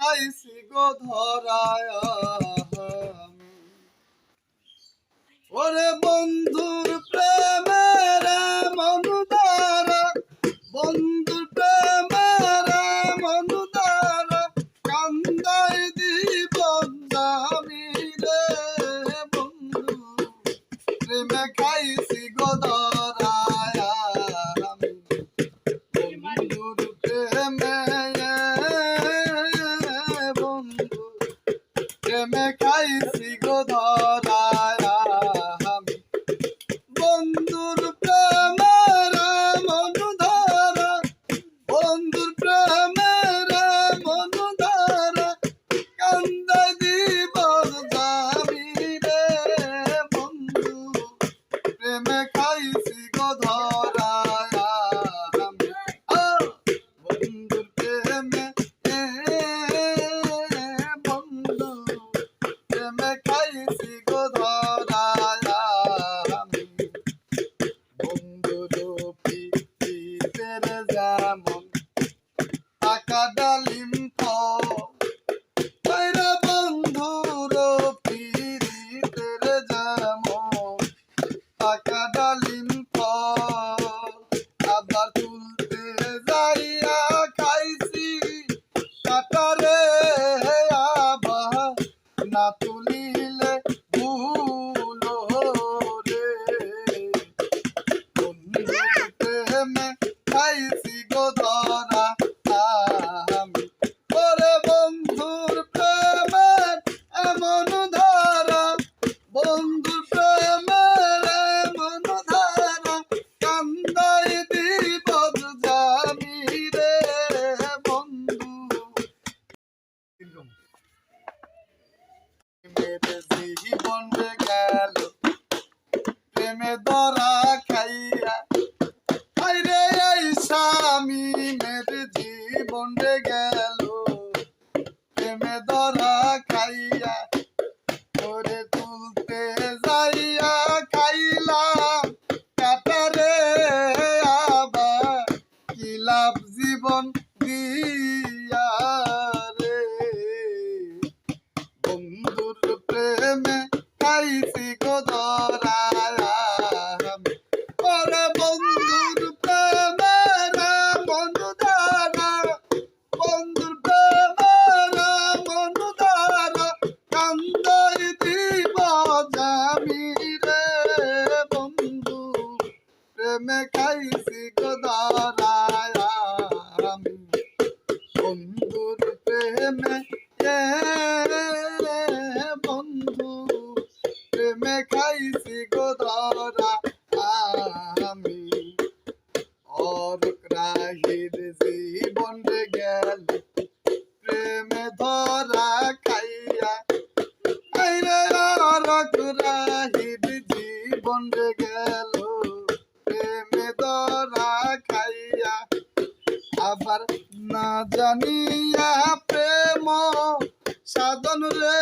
আইসি গো ধরায়। ওরে বন্ধুর প্রেমে খাইছি গো ধরায় আমি বন্ধুর প্রেমের মনু ধরা, বন্ধুর প্রেমের মনু ধরা কান্দা দিব যাবি রে বন্ধু। প্রেমে খাইছি গো প্রেমে খাইছি গো ধরা আমি ওরে বন্ধুর প্রেমের এমন ধারা বন্ধুর প্রেমের এমন ধারা কান্দাই দিব জানি রে বন্ধু জীবন গেল প্রেমে ধরা প্রেমে প্রেমে খাইছি গো ধরায় আমি বন্ধুর প্রেমে জানিয়া প্রেম সাধন রে।